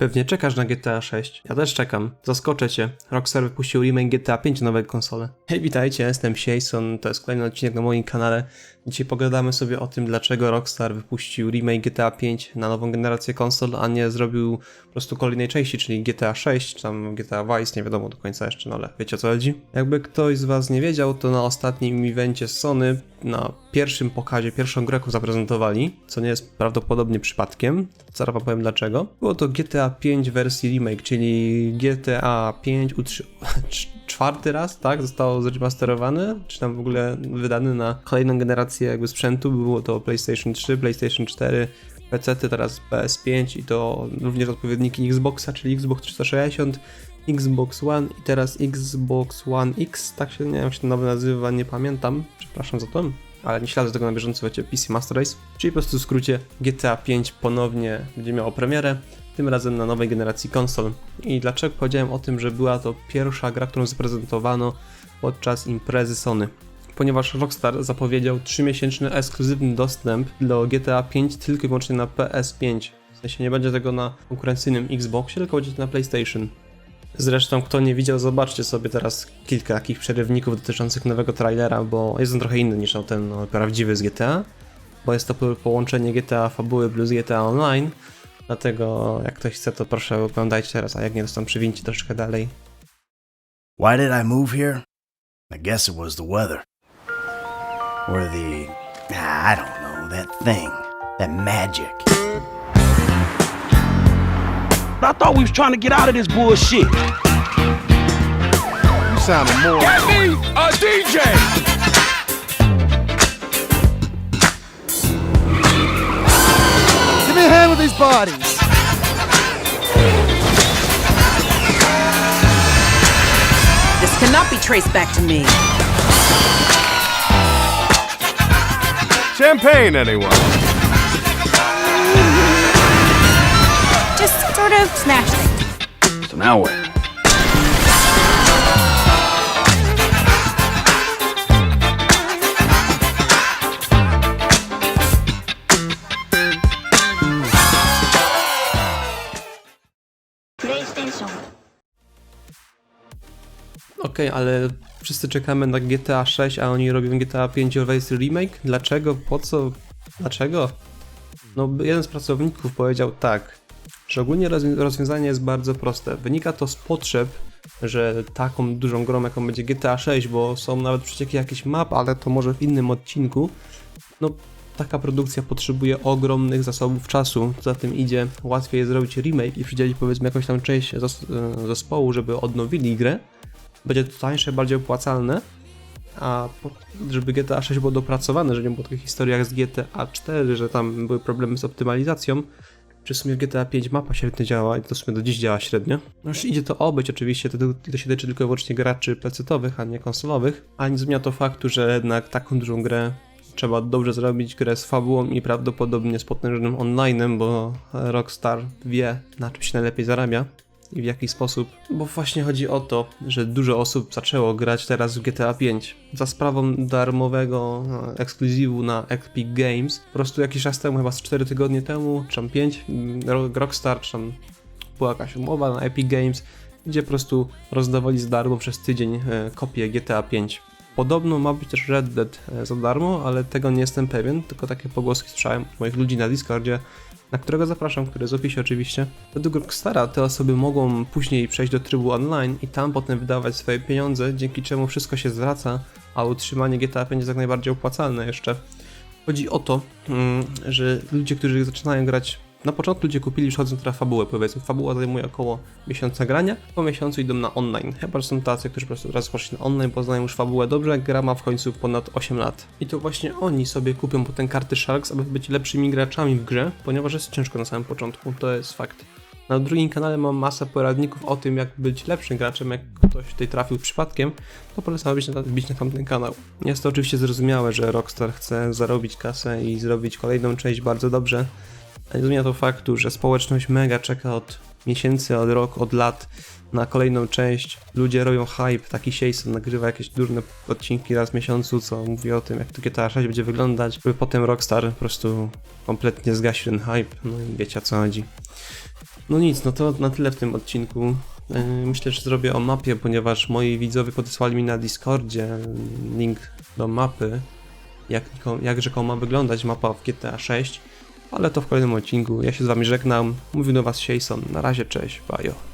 Pewnie czekasz na GTA 6. Ja też czekam. Zaskoczę cię. Rockstar wypuścił remake GTA 5 na nowe konsole. Hej, witajcie, jestem Sieson, to jest kolejny odcinek na moim kanale. Dzisiaj pogadamy sobie o tym, dlaczego Rockstar wypuścił remake GTA 5 na nową generację konsol, a nie zrobił po prostu kolejnej części, czyli GTA 6, czy tam GTA Vice, nie wiadomo do końca jeszcze, no ale wiecie o co chodzi. Jakby ktoś z was nie wiedział, to na ostatnim evencie Sony, na pierwszym pokazie, pierwszą grę zaprezentowali, co nie jest prawdopodobnie przypadkiem, zaraz wam powiem dlaczego. Było to GTA 5 wersji remake, czyli GTA 5 utrzy- czwarty raz, tak, zostało zremasterowane, czy tam w ogóle wydany na kolejną generację jakby sprzętu, było to PlayStation 3, PlayStation 4, PC, teraz PS5 i to również odpowiedniki Xboxa, czyli Xbox 360, Xbox One i teraz Xbox One X, tak się nie wiem się to nazywa, nie pamiętam, przepraszam za to, ale nie śledzę tego na bieżąco, wiecie, PC Master Race, czyli po prostu w skrócie GTA 5 ponownie będzie miało premierę, tym razem na nowej generacji konsol. I dlaczego powiedziałem o tym, że była to pierwsza gra, którą zaprezentowano podczas imprezy Sony? Ponieważ Rockstar zapowiedział 3-miesięczny ekskluzywny dostęp do GTA 5 tylko i wyłącznie na PS5. W sensie nie będzie tego na konkurencyjnym Xboxie, tylko będzie to na PlayStation. Zresztą, kto nie widział, zobaczcie sobie teraz kilka takich przerywników dotyczących nowego trailera, bo jest on trochę inny niż ten no, prawdziwy z GTA, bo jest to po- połączenie GTA fabuły plus GTA Online, dlatego jak ktoś chce, to proszę oglądajcie teraz, a jak nie, to tam przywincie troszeczkę dalej. Why did I move here? I guess it was the weather. Or the. ah, I don't know, that thing. That magic. I thought we was trying to get out of this bullshit. You sounded more. Get me a DJ. Bodies. This cannot be traced back to me. Champagne, anyone? Just sort of snatched it. So now what? PlayStation Okej, ale wszyscy czekamy na GTA 6, a oni robią GTA 5 wersji remake? Dlaczego? Po co? Dlaczego? No, jeden z pracowników powiedział tak, że ogólnie rozwią- rozwiązanie jest bardzo proste. Wynika to z potrzeb, że taką dużą grą, jaką będzie GTA 6, bo są nawet przecieki jakichś map, ale to może w innym odcinku. No, taka produkcja potrzebuje ogromnych zasobów czasu. Za tym idzie łatwiej zrobić remake i przydzielić powiedzmy jakąś tam część e, zespołu, żeby odnowili grę. Będzie to tańsze, bardziej opłacalne. A żeby GTA 6 było dopracowane, że nie było takich historiach z GTA 4, że tam były problemy z optymalizacją, czy w sumie w GTA 5 mapa średnio działa i to w sumie do dziś działa średnio. No już idzie to obyć oczywiście, to, to się tyczy tylko i wyłącznie graczy PC-towych, a nie konsolowych, a nie zmienia to faktu, że jednak taką dużą grę trzeba dobrze zrobić, grę z fabułą i prawdopodobnie z potężnym online'em, bo Rockstar wie na czym się najlepiej zarabia i w jaki sposób. Bo właśnie chodzi o to, że dużo osób zaczęło grać teraz w GTA 5 za sprawą darmowego e, ekskluzywu na Epic Games. Po prostu jakiś czas temu, chyba z 4 tygodnie temu, czy tam 5, mm, Ro- Rockstar, czy tam była jakaś umowa na Epic Games, gdzie po prostu rozdawali za darmo przez tydzień e, kopię GTA 5. Podobno ma być też Red Dead e, za darmo, ale tego nie jestem pewien, tylko takie pogłoski słyszałem od moich ludzi na Discordzie, na którego zapraszam, który jest w opisie oczywiście. Według Rockstara te osoby mogą później przejść do trybu online i tam potem wydawać swoje pieniądze, dzięki czemu wszystko się zwraca, a utrzymanie GTA 5 jest jak najbardziej opłacalne jeszcze. Chodzi o to, mm, że ludzie, którzy zaczynają grać na początku ludzie kupili już chodząc na fabułę, powiedzmy. Fabuła zajmuje około miesiąca grania, po miesiącu idą na online. Chyba, są tacy, którzy po prostu teraz poszli na online, poznają już fabułę dobrze, gra ma w końcu ponad 8 lat. I to właśnie oni sobie kupią potem karty Sharks, aby być lepszymi graczami w grze, ponieważ jest ciężko na samym początku, to jest fakt. Na drugim kanale mam masę poradników o tym, jak być lepszym graczem, jak ktoś tutaj trafił przypadkiem, to polecam być na, wbić na tamten kanał. Jest to oczywiście zrozumiałe, że Rockstar chce zarobić kasę i zrobić kolejną część bardzo dobrze, nie zmienia to faktu, że społeczność mega czeka od miesięcy, od rok, od lat na kolejną część. Ludzie robią hype, taki Jason nagrywa jakieś durne odcinki raz w miesiącu, co mówi o tym, jak to GTA 6 będzie wyglądać, by potem Rockstar po prostu kompletnie zgasił ten hype, no i wiecie o co chodzi. No nic, no to na tyle w tym odcinku. Yy, Myślę, że zrobię o mapie, ponieważ moi widzowie podesłali mi na Discordzie link do mapy, jak, jak rzekomo ma wyglądać mapa w GTA 6, ale to w kolejnym odcinku. Ja się z wami żegnam, mówił do was Jason, na razie, cześć, bajo.